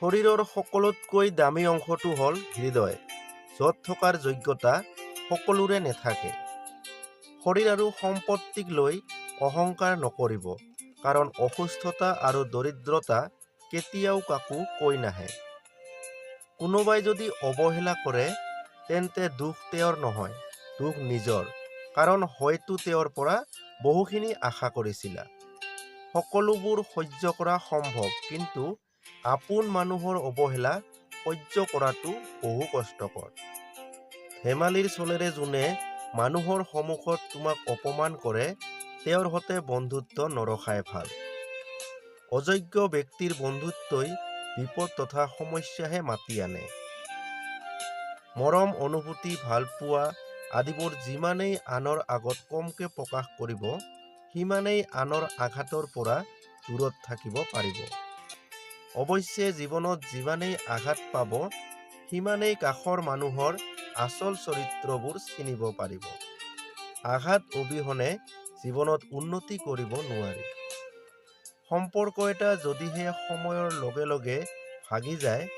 শৰীৰৰ সকলোতকৈ দামী অংশটো হ'ল হৃদয় য'ত থকাৰ যোগ্যতা সকলোৰে নাথাকে। শৰীৰ আৰু সম্পত্তিক লৈ অহংকাৰ নকৰিব কাৰণ অসুস্থতা আৰু দৰিদ্ৰতা কেতিয়াও কাকো কৈ নাহে। কোনোবাই যদি অৱহেলা কৰে তেন্তে দুখ তেওঁৰ নহয় দুখ নিজৰ কাৰণ হয়তো তেওঁৰ পৰা বহুখিনি আশা কৰিছিলা। সকলোবোৰ সহ্য কৰা সম্ভৱ কিন্তু আপোন মানুহৰ অৱহেলা সহ্য কৰাটো বহু কষ্টকৰ। ধেমালিৰ চলেৰে যোনে মানুহৰ সন্মুখত তোমাক অপমান কৰে, তেওঁৰ সতে বন্ধুত্ব নৰখাই ভালো। অযোগ্য ব্যক্তিৰ বন্ধুত্বই বিপদ তথা সমস্যাহে মাতি আনে। মৰম, অনুভূতি, ভালপোৱা আদিবোৰ যিমানেই আনৰ আগত কমকে প্ৰকাশ কৰিব, সিমানেই আনৰ আঘাতৰ পৰা দূৰত থাকিব পাৰিব। অৱশ্যে জীৱনত যিমানেই আঘাত পাব, সিমানেই কাষৰ মানুহৰ আচল চৰিত্ৰবোৰ চিনিব পাৰিব। আঘাত অবিহনে জীৱনত উন্নতি কৰিব নোৱাৰি। সম্পৰ্ক এটা যদিহে সময়ৰ লগে লগে ভাগি যায়,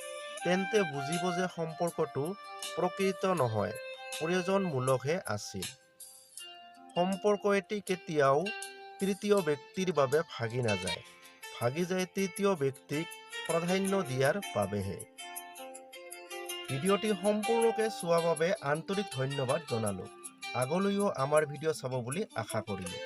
তেন্তে বুজিব যে সম্পৰ্কটো প্ৰকৃত নহয়, প্ৰয়োজনমূলকহে আছিল। সম্পৰ্ক এটি কেতিয়াও তৃতীয় ব্যক্তিৰ বাবে ভাগি নাযায়। ভাগি যায় তৃতীয় ব্যক্তিক প্ৰাধান্য দিয়ার বাবেহে। ভিডিঅ'টি সম্পূৰ্ণকৈ চোৱাৰ বাবে আন্তৰিক ধন্যবাদ জনালোঁ। আগলৈও আমাৰ ভিডিঅ' চাব বুলি আশা কৰিলোঁ।